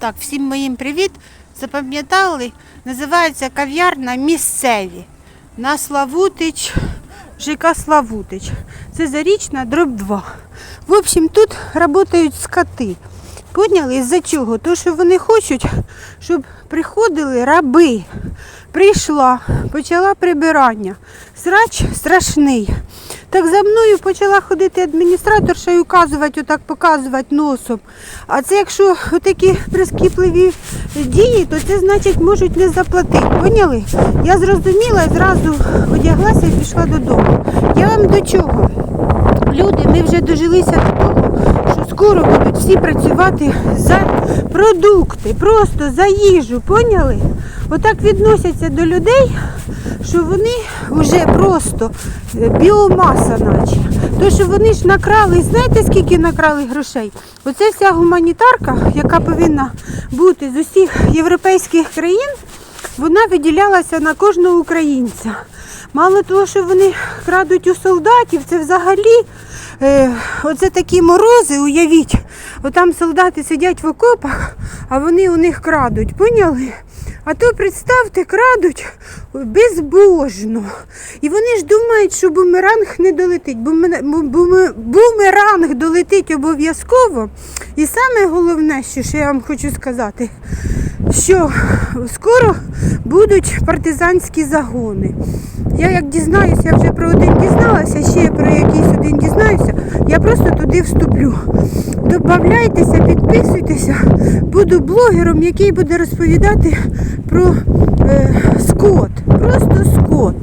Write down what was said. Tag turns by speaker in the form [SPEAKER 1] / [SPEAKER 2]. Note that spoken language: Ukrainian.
[SPEAKER 1] Так, всім моїм привіт. Запам'ятали? Називається кав'ярна місцеві. На Славутич, ЖК Славутич. Це зарічна дроб 2. В общем, тут працюють скоти. Поняли? Із-за чого? То, що вони хочуть, щоб приходили раби. Прийшла, почала прибирання. Срач страшний. Так за мною почала ходити адміністраторша і указувати, отак показувати носом. А це якщо такі прискіпливі дії, то це значить можуть не заплатити. Поняли? Я зрозуміла зразу одяглася і пішла додому. Я вам до чого? Люди, ми вже дожилися до того, що скоро будуть всі працювати за продукти, просто за їжу, поняли? Отак відносяться до людей, що вони вже просто е, біомаса наче. То, що вони ж накрали, знаєте, скільки накрали грошей? Оце вся гуманітарка, яка повинна бути з усіх європейських країн, вона виділялася на кожного українця. Мало того, що вони крадуть у солдатів, це взагалі е, оце такі морози, уявіть, отам солдати сидять в окопах, а вони у них крадуть, поняли? А то представте, крадуть безбожно. І вони ж думають, що бумеранг не долетить. Буме- Бумеранг долетить обов'язково. І саме головне, що я вам хочу сказати, що скоро будуть партизанські загони. Я як дізнаюся, я вже про один дізналася, ще про якийсь один дізнаюся, я просто туди вступлю. Добавляйтеся, підписуйтеся, буду блогером, який буде розповідати про е, скот. Просто скот.